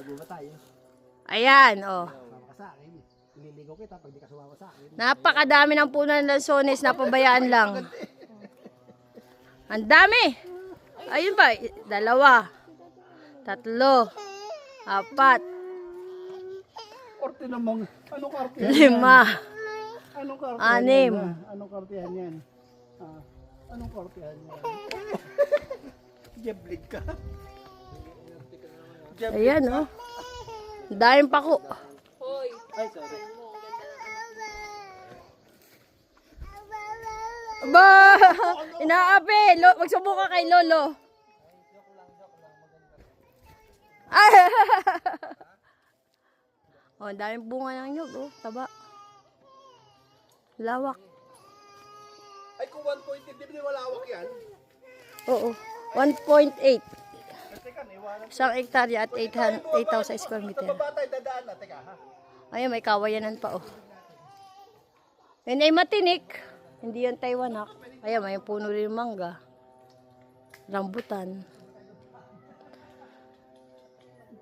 Taguba tayo. Ayan, oh. Sumama ka sa akin. Ililigo kita pag di ka sumama sa akin. Napakadami ng puno ng lansones na pabayaan lang. Ang dami. Ayun ba? Dalawa. Tatlo. Apat. Korte namang, anong korte Lima. Anong korte Anim. Anong kortehan yan? Ah, anong kortehan yan? Jeblig ka. Ayan, oh. Ang daming pako. Ay, sorry. Ba! Inaapi! Lo, magsubo ka kay Lolo. Ay! oh, daming bunga ng nyug, oh. Taba. Lawak. Ay, kung 1.8, di ba malawak yan? Oo. 1.8. Isang hektarya at 800 8,000 square meter. Baba? Ayun, may kawayanan pa, oh. Yun ay matinik. Hindi yan Taiwan, ha? Ayun, may puno rin ng mangga. Rambutan.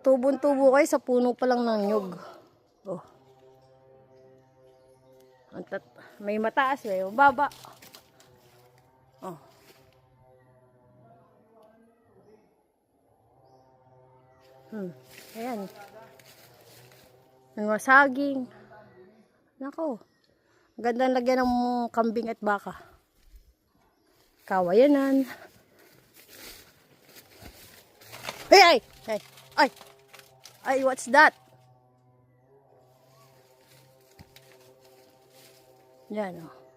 Tubon-tubo kayo sa puno pa lang ng nyug. Oh. May mataas, may mababa. Oh. Hmm. Ayan. Mga saging. Nako. Ang Ganda lagyan ng kambing at baka. Kawayanan. Ay, ay, ay, ay. Ay, what's that? Yan, oh.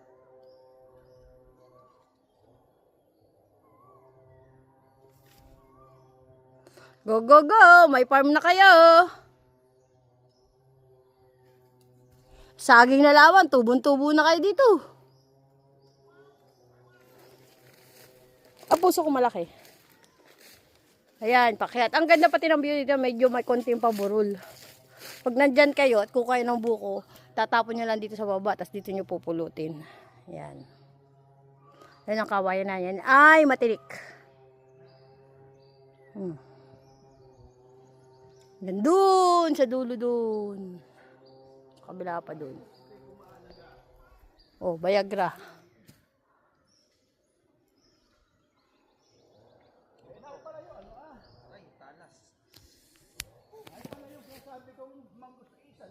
Go, go, go! May farm na kayo! Saging na lawan, tubon-tubo na kayo dito. Ang puso ko malaki. Ayan, pakyat. Ang ganda pati ng view dito, medyo may konting paburol. Pag nandyan kayo at kukain ng buko, tatapon nyo lang dito sa baba, tapos dito nyo pupulutin. Ayan. Ayan ang kawayan na yan. Ay, matirik. Hmm. Nandun sa dulo dun. Kabila pa dun. Oh, Bayagra. Ay, talas. Ay, pala yung sabi kong manggusta isa.